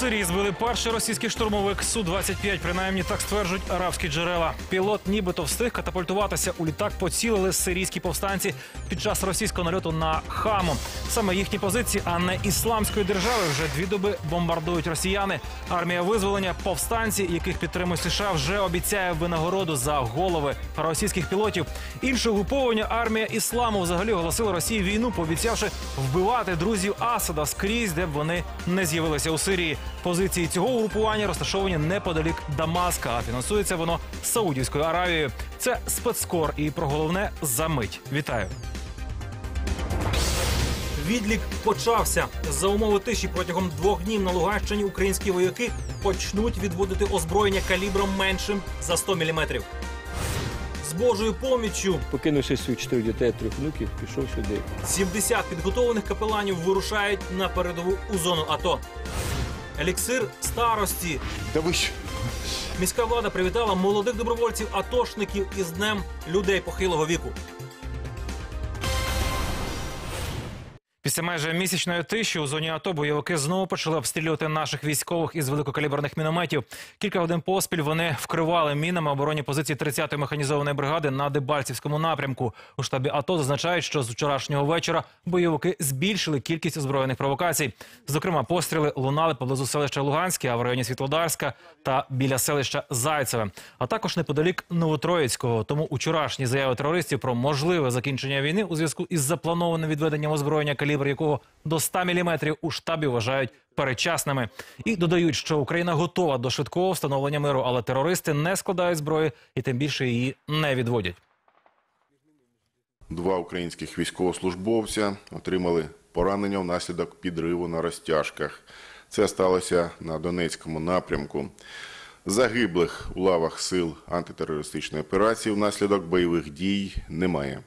Сирії збили перший російський штурмовик Су-25, принаймні так стверджують арабські джерела. Пілот нібито встиг катапультуватися у літак, поцілили сирійські повстанці під час російського нальоту на Хаму. Саме їхні позиції, а не ісламської держави, вже дві доби бомбардують росіяни. Армія визволення повстанці, яких підтримує США, вже обіцяє винагороду за голови російських пілотів. Інше угруповання армія ісламу взагалі оголосила Росії війну, пообіцявши вбивати друзів Асада скрізь, де б вони не з'явилися у Сирії. Позиції цього угрупування розташовані неподалік Дамаска, а фінансується воно Саудівською Аравією. Це спецкор і про головне за мить. Вітаю. Відлік почався за умови тиші протягом двох днів на Луганщині. Українські вояки почнуть відводити озброєння калібром меншим за 100 мм. З Божою поміччю Покинувши своїх чотирьох дітей, трьох внуків, пішов сюди. 70 підготовлених капеланів вирушають на передову у зону АТО. Еліксир старості. Да ви що? Міська влада привітала молодих добровольців атошників із днем людей похилого віку. Після майже місячної тиші у зоні АТО бойовики знову почали обстрілювати наших військових із великокаліберних мінометів. Кілька годин поспіль вони вкривали мінами оборонні позиції 30-ї механізованої бригади на Дебальцівському напрямку. У штабі АТО зазначають, що з вчорашнього вечора бойовики збільшили кількість озброєних провокацій. Зокрема, постріли лунали поблизу селища Луганське, а в районі Світлодарська та біля селища Зайцеве, а також неподалік Новотроїцького. Тому учорашні заяви терористів про можливе закінчення війни у зв'язку із запланованим відведенням озброєння, калібр якого до 100 мм у штабі вважають передчасними. І додають, що Україна готова до швидкого встановлення миру, але терористи не складають зброї і тим більше її не відводять. Два українських військовослужбовця отримали поранення внаслідок підриву на розтяжках. Це сталося на Донецькому напрямку. Загиблих у лавах сил антитерористичної операції внаслідок бойових дій немає.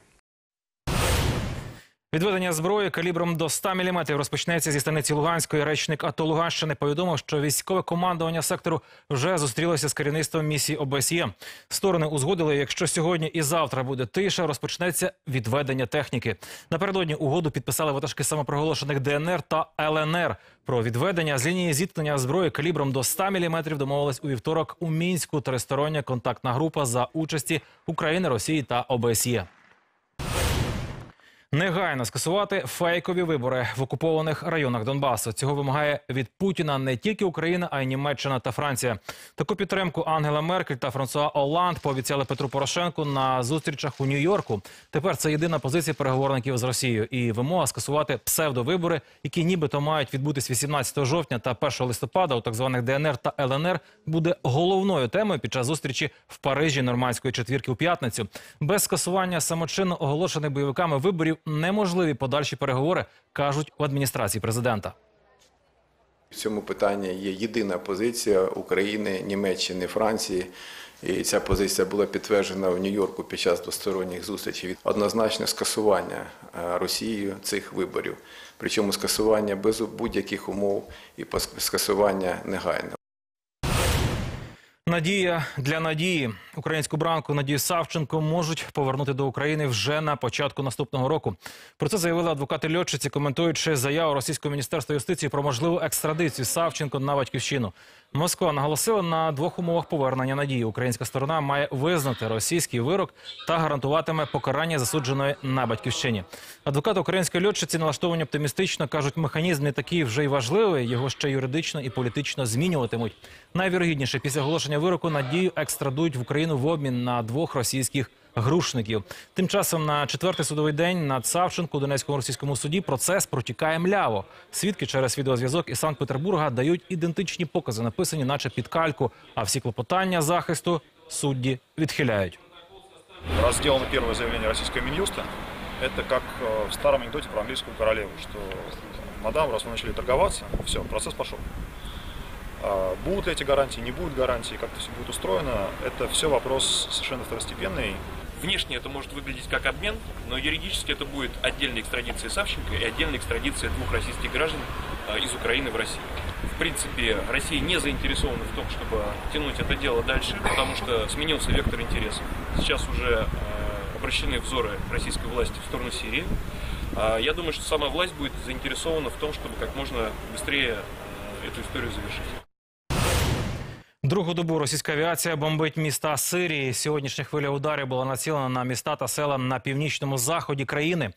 Відведення зброї калібром до 100 мм розпочнеться зі станиці Луганської. Речник АТО Луганщини повідомив, що військове командування сектору вже зустрілося з керівництвом місії ОБСЄ. Сторони узгодили, якщо сьогодні і завтра буде тиша, розпочнеться відведення техніки. Напередодні угоду підписали ватажки самопроголошених ДНР та ЛНР. Про відведення з лінії зіткнення зброї калібром до 100 мм домовилась у вівторок у мінську тристороння контактна група за участі України, Росії та ОБСЄ. Негайно скасувати фейкові вибори в окупованих районах Донбасу. Цього вимагає від Путіна не тільки Україна, а й Німеччина та Франція. Таку підтримку Ангела Меркель та Франсуа Оланд пообіцяли Петру Порошенку на зустрічах у Нью-Йорку. Тепер це єдина позиція переговорників з Росією і вимога скасувати псевдовибори, які нібито мають відбутись 18 жовтня та 1 листопада у так званих ДНР та ЛНР, буде головною темою під час зустрічі в Парижі нормандської четвірки у п'ятницю. Без скасування самочинно оголошених бойовиками виборів неможливі подальші переговори, кажуть в адміністрації президента. В цьому питанні є єдина позиція України, Німеччини, Франції. І ця позиція була підтверджена в Нью-Йорку під час двосторонніх зустрічей. Однозначне скасування е, Росією цих виборів, причому скасування без будь-яких умов і скасування негайно. Надія для надії українську бранку Надію Савченко можуть повернути до України вже на початку наступного року. Про це заявили адвокати льотчиці, коментуючи заяву російського міністерства юстиції про можливу екстрадицію Савченко на батьківщину. Москва наголосила на двох умовах повернення надії. Українська сторона має визнати російський вирок та гарантуватиме покарання засудженої на батьківщині. Адвокати української льотчиці налаштовані оптимістично кажуть, механізм не такий вже й важливий. Його ще юридично і політично змінюватимуть. Найвірогідніше після оголошення вироку надію екстрадують в Україну в обмін на двох російських грушників. Тим часом на четвертий судовий день над Савченко у Донецькому російському суді процес протікає мляво. Свідки через відеозв'язок із Санкт-Петербурга дають ідентичні покази, написані, наче під кальку. А всі клопотання захисту судді відхиляють. Раз сделано первое заявление российского Минюста, это как э, в старом анекдоте про английскую королеву, что мадам, раз вы начали торговаться, все, процесс пошел. А Будут ли эти гарантии, не будут гарантий, как это все будет устроено, это все вопрос совершенно второстепенный. Внешне это может выглядеть как обмен, но юридически это будет отдельная экстрадиция Савченко и отдельная экстрадиция двух российских граждан э, из Украины в Россию. В принципе, Россия не заинтересована в том, чтобы тянуть это дело дальше, потому что сменился вектор интересов. Сейчас уже э, обращены взоры российской власти в сторону Сирии. А Я думаю, что сама власть будет заинтересована в том, чтобы как можно быстрее эту историю завершить. Другу добу російська авіація бомбить міста Сирії. Сьогоднішня хвиля ударів була націлена на міста та села на північному заході країни.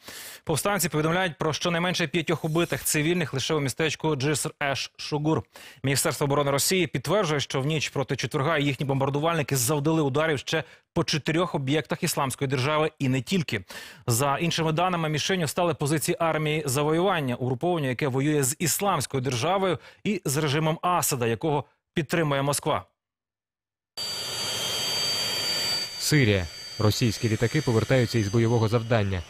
Повстанці повідомляють про щонайменше п'ятьох убитих цивільних лише у містечку Джиср Еш Шугур. Міністерство оборони Росії підтверджує, що в ніч проти четверга їхні бомбардувальники завдали ударів ще по чотирьох об'єктах ісламської держави і не тільки. За іншими даними, мішенню стали позиції армії завоювання, угруповання, яке воює з ісламською державою і з режимом Асада, якого підтримує Москва. Сирія. Російські літаки повертаються із бойового завдання.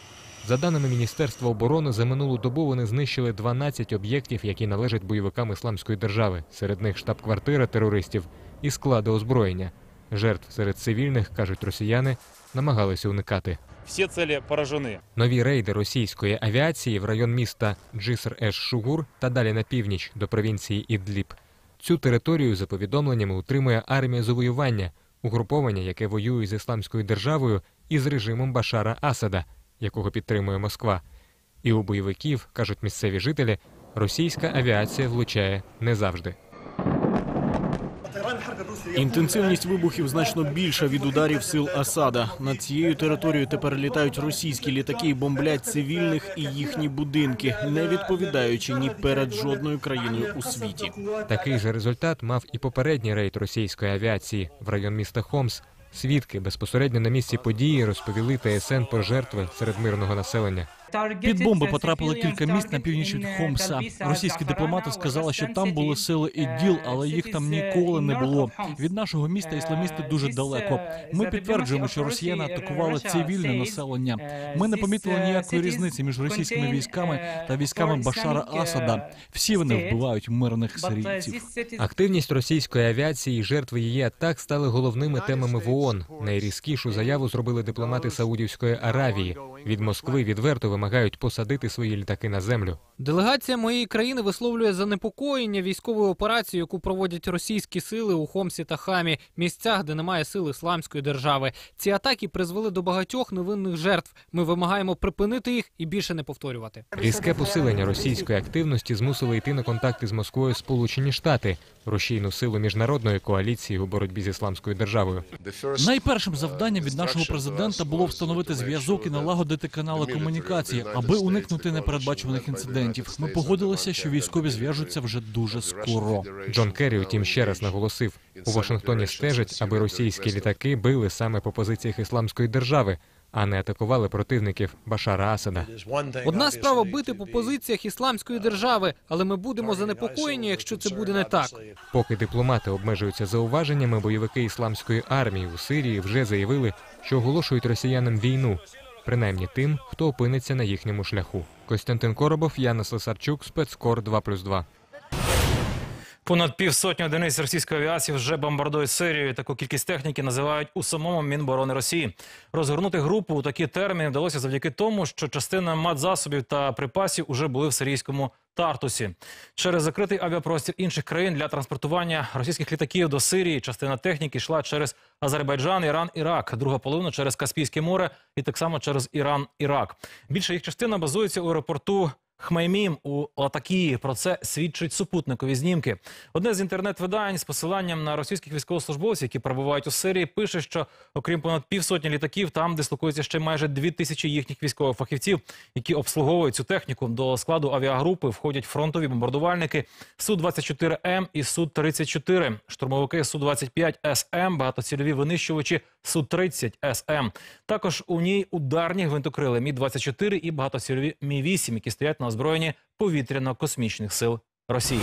За даними Міністерства оборони, за минулу добу вони знищили 12 об'єктів, які належать бойовикам ісламської держави. Серед них штаб-квартира терористів і склади озброєння. Жертв серед цивільних, кажуть росіяни, намагалися уникати. Все цели поражены. Нові рейди російської авіації в район міста Джиср-Еш-Шугур та далі на північ до провінції Ідліб. Цю територію, за повідомленнями, утримує армія завоювання, угруповання, яке воює з ісламською державою і з режимом Башара Асада, якого підтримує Москва. І у бойовиків, кажуть місцеві жителі, російська авіація влучає не завжди. Інтенсивність вибухів значно більша від ударів сил Асада. Над цією територією тепер літають російські літаки і бомблять цивільних і їхні будинки, не відповідаючи ні перед жодною країною у світі. Такий же результат мав і попередній рейд російської авіації в район міста Хомс. Свідки безпосередньо на місці події розповіли ТСН про жертви серед мирного населення. Під бомби потрапили кілька міст на північ від Хомса. Російські дипломати сказали, що там були сили іділ, але їх там ніколи не було. Від нашого міста ісламісти дуже далеко. Ми підтверджуємо, що росіяни атакували цивільне населення. Ми не помітили ніякої різниці між російськими військами та військами Башара Асада. Всі вони вбивають мирних сирійців. Активність російської авіації і жертви її атак стали головними темами в ООН. Найрізкішу заяву зробили дипломати Саудівської Аравії. Від Москви відверто вимагають посадити свої літаки на землю. Делегація моєї країни висловлює занепокоєння військовою операцією, яку проводять російські сили у Хомсі та Хамі, місцях, де немає сил ісламської держави. Ці атаки призвели до багатьох невинних жертв. Ми вимагаємо припинити їх і більше не повторювати. Різке посилення російської активності змусило йти на контакти з Москвою Сполучені Штати, рушійну силу міжнародної коаліції у боротьбі з ісламською державою. Найпершим завданням від нашого президента було встановити зв'язок і налагодити канали комунікації, аби уникнути непередбачуваних інцидентів. Ми погодилися, що військові зв'яжуться вже дуже скоро. Джон Керрі, утім, ще раз наголосив: у Вашингтоні стежать, аби російські літаки били саме по позиціях ісламської держави, а не атакували противників Башара Асада. Одна справа бити по позиціях ісламської держави, але ми будемо занепокоєні, якщо це буде не так. Поки дипломати обмежуються зауваженнями, бойовики ісламської армії у Сирії вже заявили, що оголошують росіянам війну, принаймні тим, хто опиниться на їхньому шляху. Костянтин Коробов, Яна Слесарчук, спецкор 2+,2. Понад півсотні одиниць російської авіації вже бомбардують Сирію. Таку кількість техніки називають у самому Мінборони Росії. Розгорнути групу у такі терміни вдалося завдяки тому, що частина матзасобів та припасів уже були в сирійському Тартусі. Через закритий авіапростір інших країн для транспортування російських літаків до Сирії частина техніки йшла через Азербайджан, Іран, Ірак. Друга половина через Каспійське море і так само через Іран, Ірак. Більша їх частина базується у аеропорту Хмеймім у Латакії. Про це свідчать супутникові знімки. Одне з інтернет-видань з посиланням на російських військовослужбовців, які перебувають у Сирії, пише, що окрім понад півсотні літаків, там дислокується ще майже дві тисячі їхніх військових фахівців, які обслуговують цю техніку. До складу авіагрупи входять фронтові бомбардувальники Су-24М і Су-34, штурмовики Су-25 СМ, багатоцільові винищувачі Су-30 СМ. Також у ній ударні гвинтокрили Мі-24 і багатоцільові Мі-8, які стоять на озброєнні повітряно-космічних сил Росії.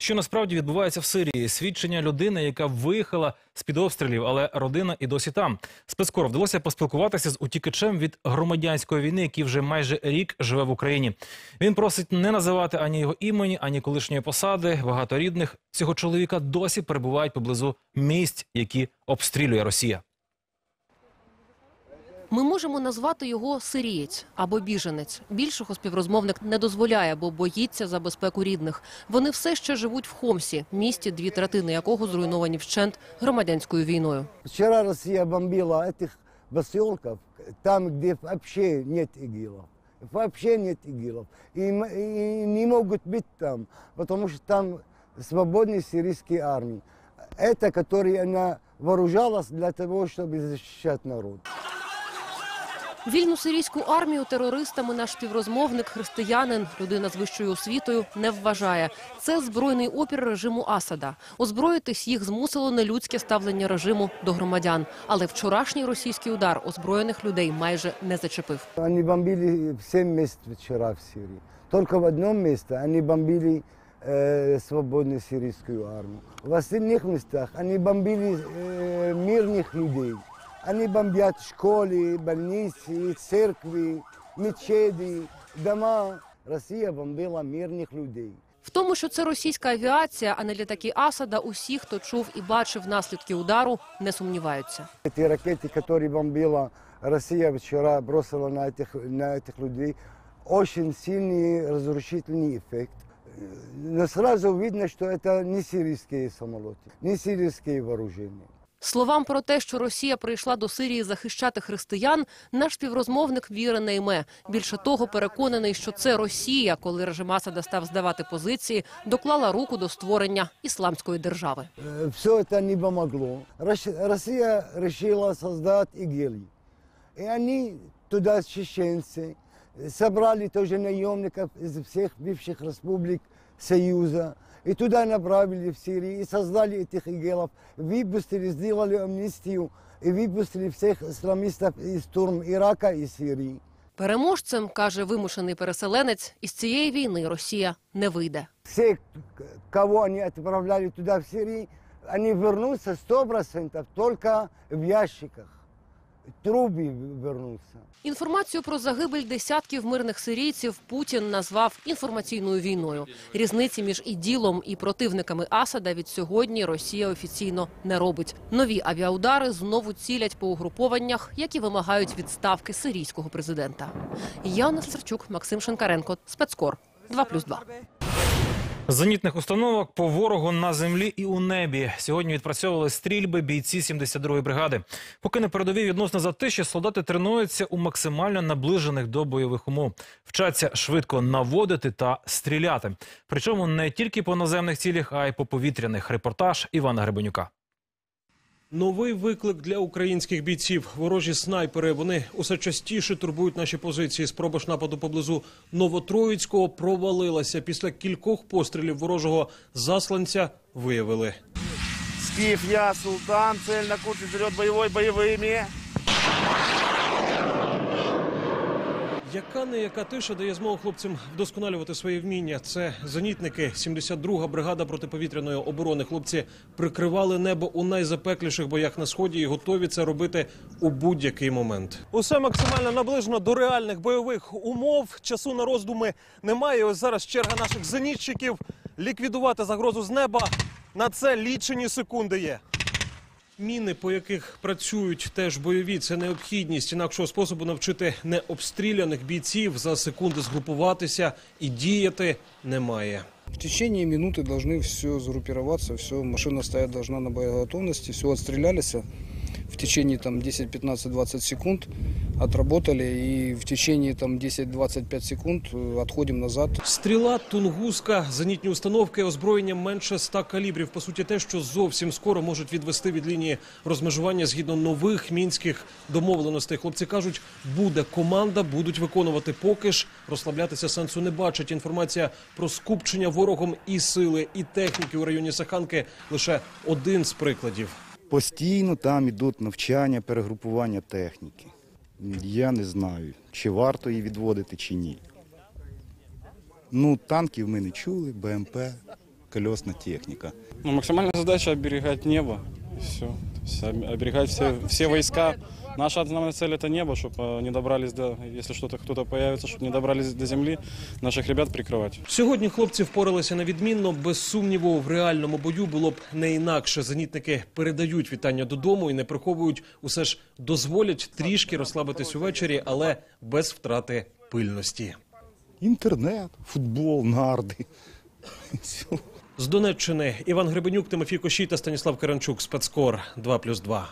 Що насправді відбувається в Сирії? Свідчення людини, яка виїхала з під обстрілів, але родина і досі там. Спецкор вдалося поспілкуватися з утікачем від громадянської війни, який вже майже рік живе в Україні. Він просить не називати ані його імені, ані колишньої посади. Багато рідних цього чоловіка досі перебувають поблизу місць, які обстрілює Росія. Ми можемо назвати його сирієць або біженець. Більшого співрозмовник не дозволяє, бо боїться за безпеку рідних. Вони все ще живуть в Хомсі, місті, дві третини якого зруйновані вщент громадянською війною. Вчера Россия бомбила этих поселков, там, где вообще нет ИГИЛа. вообще нет ИГИЛов. И, м- и не могут быть там, потому что там свободные сирийские армии. Это, которые она вооружалась для того, чтобы защищать народ. Вільну сирійську армію терористами наш співрозмовник, християнин, людина з вищою освітою, не вважає. Це збройний опір режиму Асада. Озброїтись їх змусило нелюдське ставлення режиму до громадян. Але вчорашній російський удар озброєних людей майже не зачепив. Они бомбили в 7 мест вчера в Сирии. Только в одном месте они бомбили э, свободную сирийскую армию. В остальных местах они бомбили э, мирных людей. Они бомбят школы, больницы, церкви, мечети, дома. Россия бомбила мирных людей. В тому, що це російська авіація, а не літаки Асада, усі, хто чув і бачив наслідки удару, не сумніваються. Эти ракеты, которые бомбила Россия вчера, бросила на этих, на этих людей, очень сильный разрушительный эффект. Но сразу видно, что это не сирийские самолеты, не сирийские вооружения. Словам про те, що Росія прийшла до Сирії захищати християн, наш співрозмовник віри не йме. Більше того, переконаний, що це Росія, коли режим Асада став здавати позиції, доклала руку до створення ісламської держави. Все это не помогло. Рос- Россия решила создать ИГИЛ. И они туда, чеченцы, собрали тоже наемников из всех бывших республик Союза. И туда направили в Сирию и создали этих игелов. Выпустили, сделали амнистию и выпустили всех исламистов из турм Ирака и Сирии. Переможцем, каже вимушений переселенець, із цієї війни Росія не вийде. Все, к- кого они отправляли туда, в Сирию, они вернутся сто процентов только в ящиках. Трубы вернутся. Інформацію про загибель десятків мирних сирійців Путін назвав інформаційною війною. Різниці між іділом і противниками Асада від сьогодні Росія офіційно не робить. Нові авіаудари знову цілять по угрупованнях, які вимагають відставки сирійського президента. Яна Сарчук, Максим Шинкаренко, спецкор 2+,2. Зенітних установок по ворогу на землі і у небі. Сьогодні відпрацьовували стрільби бійці 72-ї бригади. Поки на передовій відносно затиші, солдати тренуються у максимально наближених до бойових умов. Вчаться швидко наводити та стріляти. Причому не тільки по наземних цілях, а й по повітряних. Репортаж Івана Гребенюка. Новий виклик для українських бійців. Ворожі снайпери. Вони усе частіше турбують наші позиції. Спроба ж нападу поблизу Новотроїцького провалилася. Після кількох пострілів ворожого засланця виявили. Скіф, я, Султан, цель на курсе вперед бойовий боевыми. Яка не яка тиша дає змогу хлопцям вдосконалювати свої вміння? Це зенітники, 72-га бригада протиповітряної оборони. Хлопці прикривали небо у найзапекліших боях на сході і готові це робити у будь-який момент. Усе максимально наближено до реальних бойових умов. Часу на роздуми немає. Ось зараз черга наших зенітчиків ліквідувати загрозу з неба. На це лічені секунди є. Міни, по яких працюють теж бойові, це необхідність. Інакшого способу навчити необстріляних бійців за секунди згрупуватися і діяти немає. В течение минуты должны все сгруппироваться, все, машина стоять должна на боеготовности, все отстрелялись. В течение там 10, 15, 20 секунд отработали и в течение там 10-25 секунд э, отходим назад. Стріла, тунгуска, зенітні установки, озброєння менше ста калібрів. По суті, те, що зовсім скоро можуть відвести від лінії розмежування згідно нових мінських домовленостей. Хлопці кажуть, буде команда, будуть виконувати. Поки ж розслаблятися сенсу не бачать. Інформація про скупчення ворогом і сили, і техніки у районі Саханки лише один з прикладів. Постійно там ідуть навчання, перегрупування техніки. Я не знаю, чи варто її відводити, чи ні. Ну, танків ми не чули, БМП, кольосна техніка. Ну, Максимальна задача оберігати небо. і все. Оберігати всі, всі войска. Наша основная цель это небо, чтобы не добрались до, если что-то кто-то появится, чтобы не добрались до земли, наших ребят прикрывать. Сьогодні хлопці впоралися на відмінно. Без сумніву, в реальному бою було б не інакше. Зенітники передають вітання додому і не приховують. Усе ж дозволять трішки розслабитись увечері, але без втрати пильності. Інтернет, футбол, нарди. Все. З Донеччини Іван Гребенюк, Тимофій Кощій та Станіслав Каранчук. Спецкор 2+,2.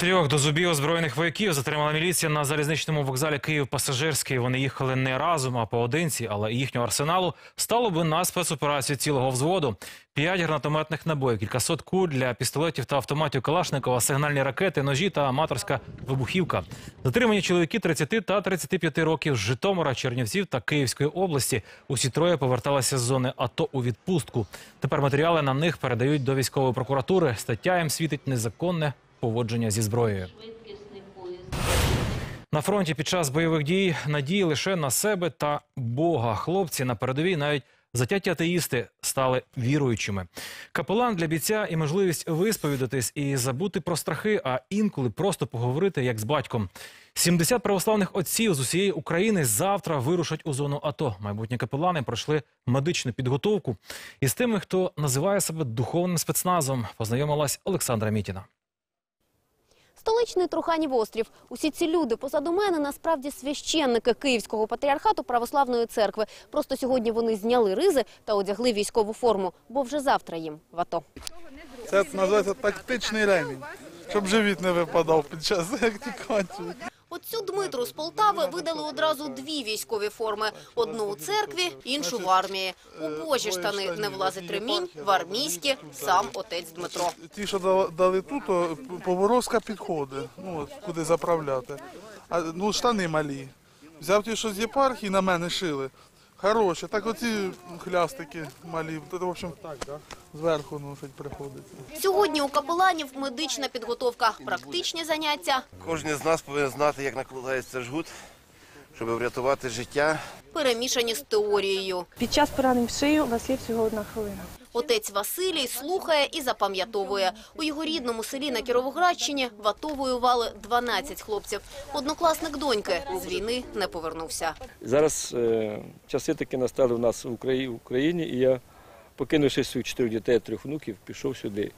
Трьох до зубів озброєних вояків затримала міліція на залізничному вокзалі Київ-Пасажирський. Вони їхали не разом, а поодинці, але їхнього арсеналу стало би на спецоперацію цілого взводу. П'ять гранатометних набоїв, кількасот куль для пістолетів та автоматів Калашникова, сигнальні ракети, ножі та аматорська вибухівка. Затримані чоловіки 30 та 35 років з Житомира, Чернівців та Київської області. Усі троє поверталися з зони АТО у відпустку. Тепер матеріали на них передають до військової прокуратури. Стаття їм світить незаконне поводження зі зброєю. На фронті під час бойових дій надії лише на себе та Бога. Хлопці на передовій навіть затяті атеїсти стали віруючими. Капелан для бійця і можливість висповідатись і забути про страхи, а інколи просто поговорити як з батьком. 70 православних отців з усієї України завтра вирушать у зону АТО. Майбутні капелани пройшли медичну підготовку. І з тими, хто називає себе духовним спецназом, познайомилась Олександра Мітіна. Столичний Труханів острів. Усі ці люди позаду мене насправді священники Київського патріархату Православної церкви. Просто сьогодні вони зняли ризи та одягли військову форму, бо вже завтра їм в АТО. Це називається тактичний ремінь, щоб живіт не випадав під час актикації. Отцю Дмитру з Полтави видали одразу дві військові форми: одну у церкві, іншу в армії. У божі штани не влазить ремінь, в армійські сам отець Дмитро. Ті, що дали тут, то поворозка підходить, ну, куди заправляти. А, ну, штани малі. Взяв ті, що з єпархії, на мене шили. Хороші, так оці хлястики малі. Тут, в общем, зверху носить приходиться. Сьогодні у капеланів медична підготовка, практичні заняття, Кожен з нас повинен знати, як накладається жгут, щоб врятувати життя. перемішані з теорією. Під час поранень в шию у вас є всього одна хвилина. Отець Василій слухає і запам'ятовує. У його рідному селі на Кіровоградщині в АТО воювали 12 хлопців. Однокласник доньки з війни не повернувся. Зараз е, часи таки настали в нас в Украї- в Україні, і я, покинувши своїх чотирьох дітей, трьох внуків, пішов сюди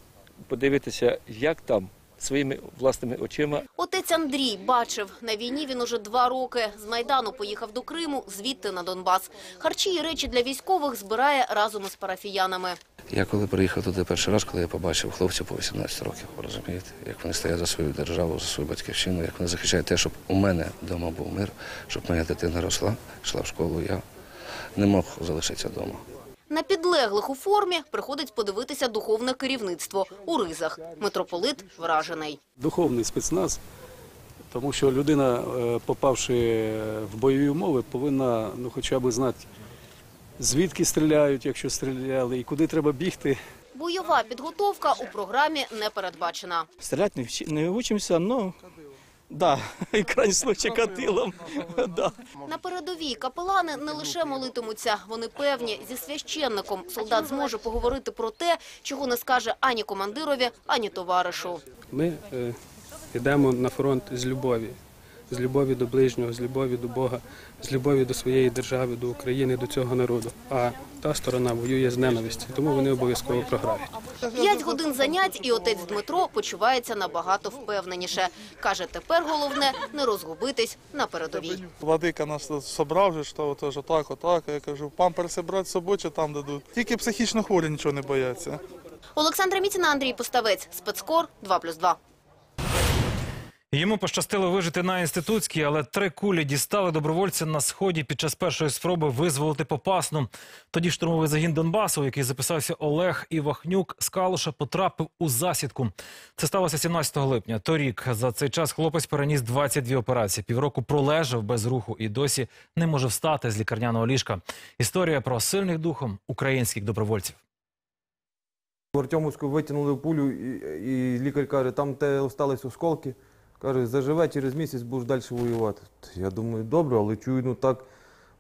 подивитися, як там своїми власними очима. Отець Андрій бачив, на війні він уже два роки. З Майдану поїхав до Криму, звідти на Донбас. Харчі і речі для військових збирає разом із парафіянами. Я коли приїхав туди перший раз, коли я побачив хлопців по 18 років, розумієте, як вони стоять за свою державу, за свою батьківщину, як вони захищають те, щоб у мене вдома був мир, щоб моя дитина росла, йшла в школу, я не мог залишитися вдома. На підлеглих у формі приходить подивитися духовне керівництво у ризах. Митрополит вражений. духовний спецназ, тому що людина, е, попавши в бойові умови, повинна ну, хоча б знати, звідки стріляють, якщо стріляли, і куди треба бігти. Бойова підготовка у програмі не передбачена. Стрелять не, вчи- не учимся, но да, і крайній случай катилом. да. На передовій капелани не лише молитимуться. Вони певні, зі священником солдат зможе поговорити про те, чого не скаже ані командирові, ані товаришу. Ми е, йдемо на фронт з любові, з любові до ближнього, з любові до Бога, з любові до своєї держави, до України, до цього народу. А та сторона воює з ненависті, тому вони обов'язково програють. П'ять годин занять, і отець Дмитро почувається набагато впевненіше. Каже, тепер головне не розгубитись на передовій. Владика нас собрав, же, що теж отак, отак. Я кажу, памперси брати з собою чи там дадуть. Тільки психічно хворі нічого не бояться. Олександра Міціна, Андрій Поставець, спецкор 2+,2. Йому пощастило вижити на інститутській, але три кулі дістали добровольця на сході під час першої спроби визволити Попасну. Тоді штурмовий загін Донбасу, який записався Олег Івахнюк, з Калуша потрапив у засідку. Це сталося 17 липня. Торік за цей час хлопець переніс 22 операції. Півроку пролежав без руху і досі не може встати з лікарняного ліжка. Історія про сильних духом українських добровольців. В Артемовську витягнули пулю, і, і лікар каже, там те остались осколки. Каже, заживе через місяць, будеш далі воювати. Я думаю, добре, але чую, ну так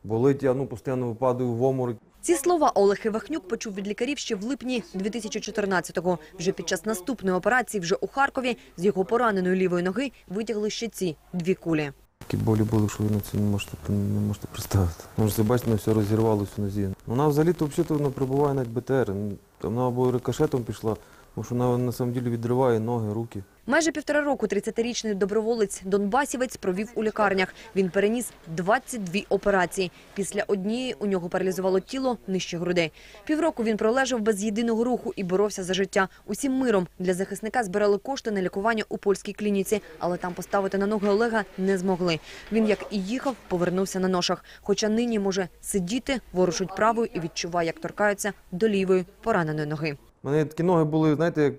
болить, я ну, постійно випадаю в оморок. Ці слова Олег Івахнюк почув від лікарів ще в липні 2014-го. Вже під час наступної операції вже у Харкові з його пораненої лівої ноги витягли ще ці дві кулі. Такі болі були, що ви на це не можете, не можете представити. Можете бачити, все розірвалося в нозі. Вона взагалі-то взагалі вона прибуває навіть БТР. Там Вона або рикошетом пішла, Тому що вона на самом деле відриває ноги, руки. Майже півтора року 30-річний доброволець Донбасівець провів у лікарнях. Він переніс 22 операції. Після однієї у нього паралізувало тіло нижче грудей. Півроку він пролежав без єдиного руху і боровся за життя. Усім миром для захисника збирали кошти на лікування у польській клініці, але там поставити на ноги Олега не змогли. Він, як і їхав, повернувся на ношах. Хоча нині може сидіти, ворушить правою і відчуває, як торкаються до лівої пораненої ноги. У мене такі ноги були, знаєте, як е,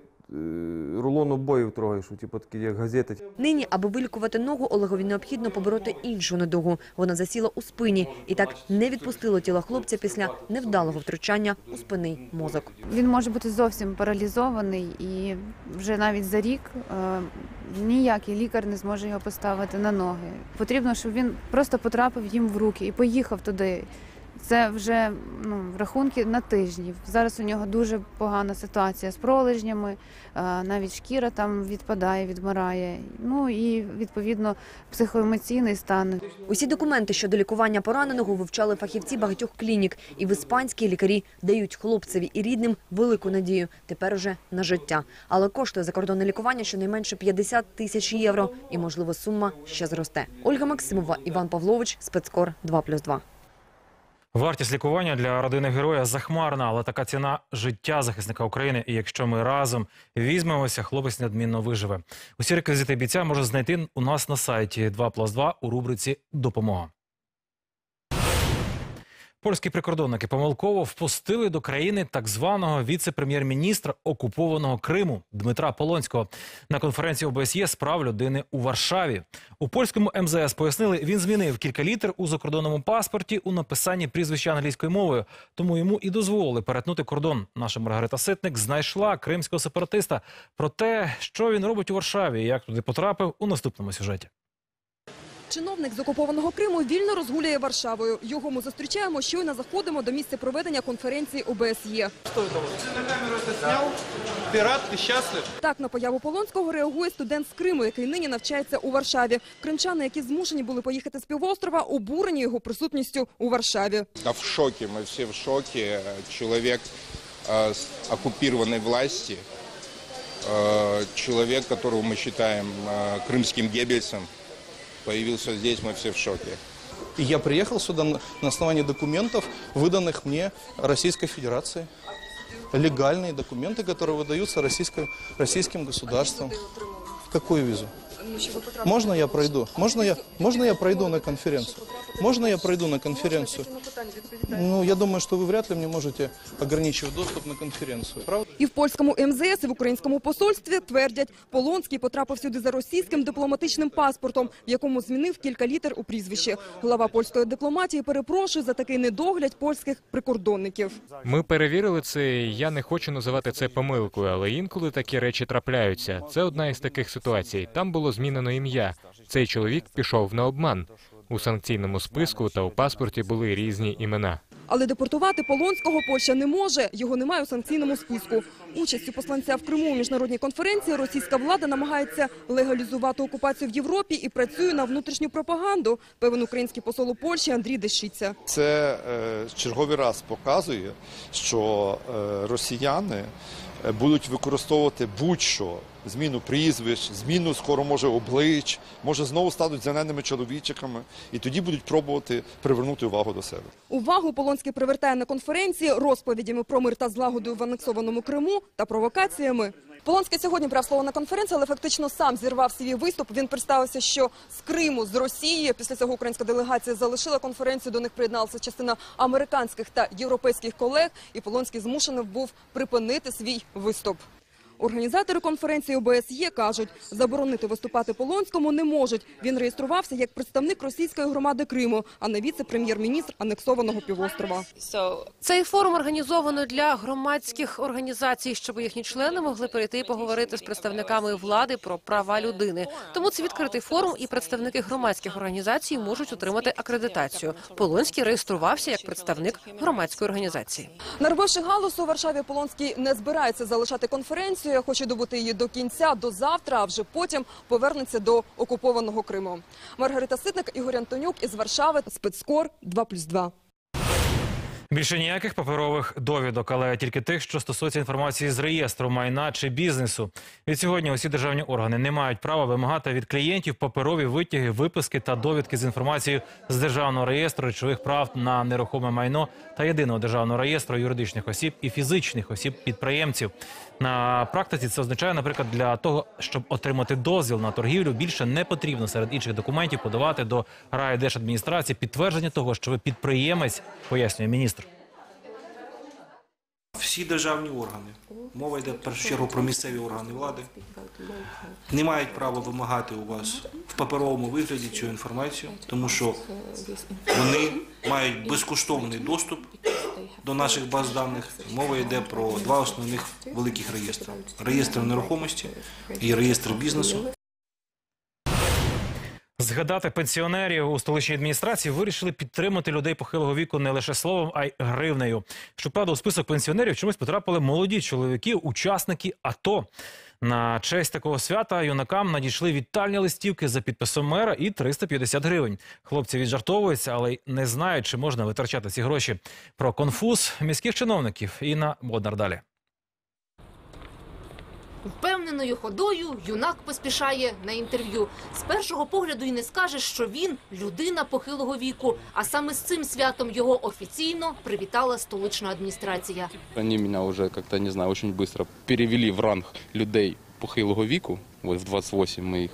рулон обоїв трохи, що типу такі, як газети. Нині, аби вилікувати ногу, Олегові необхідно побороти іншу недугу. Вона засіла у спині і так не відпустило тіло хлопця після невдалого втручання у спинний мозок. Він може бути зовсім паралізований, і вже навіть за рік е, ніякий лікар не зможе його поставити на ноги. Потрібно, щоб він просто потрапив їм в руки і поїхав туди. Це вже ну, рахунки на тижні. Зараз у нього дуже погана ситуація з пролежнями, е, навіть шкіра там відпадає, відмирає. Ну і відповідно психоемоційний стан. Усі документи щодо лікування пораненого вивчали фахівці багатьох клінік. І в іспанській лікарі дають хлопцеві і рідним велику надію. Тепер уже на життя. Але коштує закордонне лікування щонайменше 50 тисяч євро. І, можливо, сума ще зросте. Ольга Максимова, Іван Павлович, Спецкор 2+,2. Вартість лікування для родини героя захмарна, але така ціна життя захисника України. І якщо ми разом візьмемося, хлопець неодмінно виживе. Усі реквізити бійця може знайти у нас на сайті 2+,2 у рубриці Допомога. Польські прикордонники помилково впустили до країни так званого віце-прем'єр-міністра окупованого Криму Дмитра Полонського на конференції ОБСЄ з прав людини у Варшаві. У польському МЗС пояснили, він змінив кілька літер у закордонному паспорті у написанні прізвища англійською мовою, тому йому і дозволили перетнути кордон. Наша Маргарита Ситник знайшла кримського сепаратиста. Про те, що він робить у Варшаві і як туди потрапив, у наступному сюжеті. Чиновник з окупованого Криму вільно розгуляє Варшавою. Його ми зустрічаємо, щойно заходимо до місця проведення конференції ОБСЄ. Пират, ты счастлив? Так на появу Полонського реагує студент з Криму, який нині навчається у Варшаві. Кримчани, які змушені були поїхати з півострова, обурені його присутністю у Варшаві. Да в шоке, мы все в шоке. Человек э, с оккупированной власти, э, человек, которого мы считаем э, крымским Геббельсом, появился здесь, мы все в шоке. И я приехал сюда на основании документов, выданных мне Российской Федерацией. Легальные документы, которые выдаются российской, российским государством. Какую визу? Можно я пройду? Можно я, можно я пройду на конференцию? Можно я пройду на конференцию? Ну, я думаю, что вы вряд ли мне можете ограничивать доступ на конференцию, правда? І в польському МЗС, і в українському посольстві твердять, Полонський потрапив сюди за російським дипломатичним паспортом, в якому змінив кілька літер у прізвищі. Глава польської дипломатії перепрошує за такий недогляд польських прикордонників. Ми перевірили це. і Я не хочу називати це помилкою, але інколи такі речі трапляються. Це одна із таких ситуацій. Там було змінено ім'я. Цей чоловік пішов на обман. У санкційному списку та у паспорті були різні імена. Але депортувати Полонського Польща не може. Його немає у санкційному списку. Участю посланця в Криму у міжнародній конференції російська влада намагається легалізувати окупацію в Європі і працює на внутрішню пропаганду. Певен український посол у Польщі Андрій Дещиця. Це е, черговий раз показує, що е, росіяни е, будуть використовувати будь-що зміну прізвищ, зміну скоро може облич, може знову стануть зеленими чоловічиками, і тоді будуть пробувати привернути увагу до себе. Увагу Полонський привертає на конференції розповідями про мир та злагоду в анексованому Криму та провокаціями. Полонський сьогодні брав слово на конференції, але фактично сам зірвав свій виступ. Він представився, що з Криму, з Росії. Після цього українська делегація залишила конференцію. До них приєдналася частина американських та європейських колег. І Полонський змушений був припинити свій виступ. Організатори конференції ОБСЄ кажуть, заборонити виступати Полонському не можуть. Він реєструвався як представник російської громади Криму, а не віце-прем'єр-міністр анексованого півострова. Цей форум організовано для громадських організацій, щоб їхні члени могли прийти і поговорити з представниками влади про права людини. Тому це відкритий форум, і представники громадських організацій можуть отримати акредитацію. Полонський реєструвався як представник громадської організації. Нарвивши галусу, у Варшаві Полонський не збирається залишати конференцію. Хоче добути її до кінця, до завтра, а вже потім повернеться до окупованого Криму. Маргарита Ситник, Ігор Антонюк із Варшави. Спецкор 2+,2. Більше ніяких паперових довідок, але тільки тих, що стосуються інформації з реєстру майна чи бізнесу. Від сьогодні усі державні органи не мають права вимагати від клієнтів паперові витяги, виписки та довідки з інформацією з державного реєстру речових прав на нерухоме майно та єдиного державного реєстру юридичних осіб і фізичних осіб підприємців. На практиці це означає, наприклад, для того, щоб отримати дозвіл на торгівлю, більше не потрібно серед інших документів подавати до райдержадміністрації підтвердження того, що ви підприємець, пояснює міністр. Всі державні органи, мова йде в першу чергу про місцеві органи влади, не мають права вимагати у вас в паперовому вигляді цю інформацію, тому що вони мають безкоштовний доступ до наших баз даних. Мова йде про два основних великих реєстри: реєстр нерухомості і реєстр бізнесу. Згадати пенсіонерів у столичній адміністрації вирішили підтримати людей похилого віку не лише словом, а й гривнею. Щоправда, у список пенсіонерів чомусь потрапили молоді чоловіки, учасники АТО. На честь такого свята юнакам надійшли вітальні листівки за підписом мера і 350 гривень. Хлопці віджартовуються, але й не знають, чи можна витрачати ці гроші. Про конфуз міських чиновників Інна Боднар далі. Впевненою ходою юнак поспішає на інтерв'ю. З першого погляду й не скаже, що він людина похилого віку. А саме з цим святом його офіційно привітала столична адміністрація. Вони мене уже как-то, не знаю, очень швидко перевели в ранг людей похилого віку. Ось в 28 моїх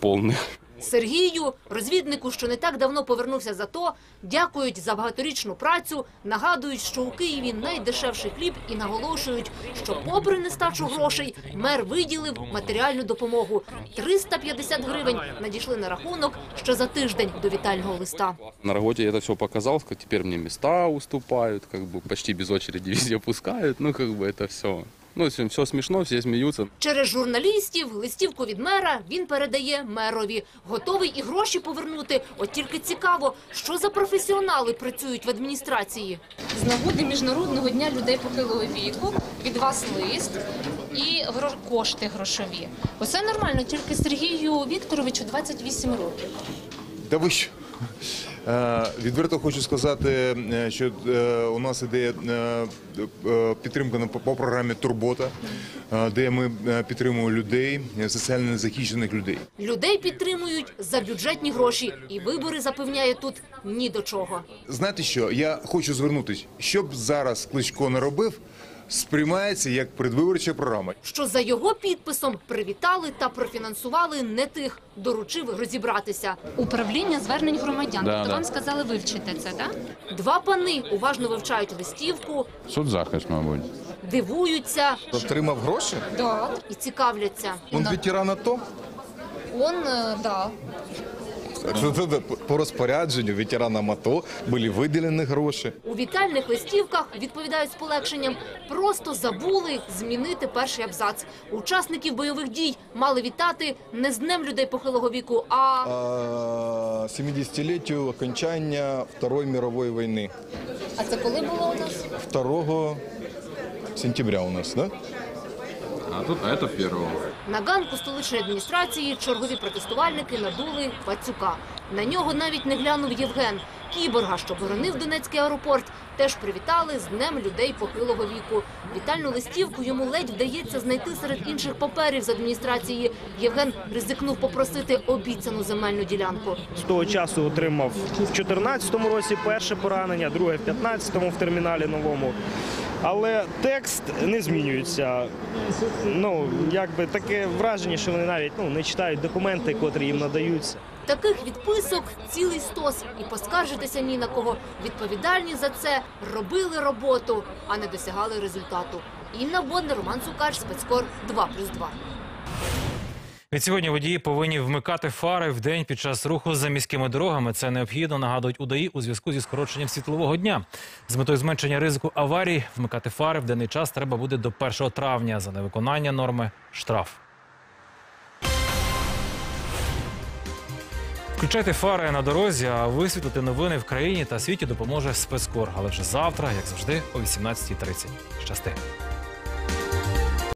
полных. Сергію, розвіднику, що не так давно повернувся за то, дякують за багаторічну працю, нагадують, що у Києві найдешевший хліб і наголошують, що попри нестачу грошей, мер виділив матеріальну допомогу. 350 гривень надійшли на рахунок ще за тиждень до вітального листа. На работе я это все показал, сказал, теперь мне места уступают, как бы почти без очереди везде пускают, ну как бы это все. Ну, все смешно, все смеются. Через журналістів листівку від мера він передає мерові. Готовий і гроші повернути. От тільки цікаво, що за професіонали працюють в адміністрації. З нагоди Міжнародного дня людей похилого віку від вас лист і кошти грошові. Усе нормально, тільки Сергію Вікторовичу 28 років. Та ви що? Е, Відверто хочу сказати, е, що е, у нас іде підтримка на- по програмі Турбота, де ми підтримуємо людей, соціально незахищених людей. Людей підтримують за бюджетні гроші, і вибори запевняє тут ні до чого. Знаєте що? Я хочу звернутися, що б зараз Кличко не робив, сприймається як предвиборча програма. Що за його підписом привітали та профінансували не тих, доручив розібратися. Управління звернень громадян. Да, тобто да. вам сказали вивчити це, так? Два пани уважно вивчають листівку, Соцзахист, мабуть. дивуються Отримав гроші? Да. і цікавляться. Він ветеран АТО? Он, е, да. По розпорядженню ветеранам АТО були виділені гроші. У вітальних листівках відповідають з полегшенням. Просто забули змінити перший абзац. Учасників бойових дій мали вітати не з днем людей похилого віку, а А, 70-літтю окончання Второї мирової війни. А це коли було у нас? 2 сентября у нас, да? А тут, а это первого. на ганку столичної адміністрації чергові протестувальники надули пацюка. На нього навіть не глянув Євген. Кіборга, що боронив Донецький аеропорт, теж привітали з днем людей похилого віку. Вітальну листівку йому ледь вдається знайти серед інших паперів з адміністрації. Євген ризикнув попросити обіцяну земельну ділянку. З того часу отримав в 2014 році перше поранення, друге в 2015 в терміналі новому. Але текст не змінюється. Ну, якби таке враження, що вони навіть ну, не читають документи, котрі їм надаються. Таких відписок цілий стос. І поскаржитися ні на кого. Відповідальні за це робили роботу, а не досягали результату. Інна Бондар, Роман Сукач, спецкор 2+,2. Відсьогодні водії повинні вмикати фари в день під час руху за міськими дорогами. Це необхідно, нагадують УДАІ у зв'язку зі скороченням світлового дня. З метою зменшення ризику аварій вмикати фари в денний час треба буде до 1 травня. За невиконання норми штраф. Включайте фари на дорозі, а висвітлити новини в країні та світі допоможе спецкор. Але вже завтра, як завжди, о 18.30. Щасти.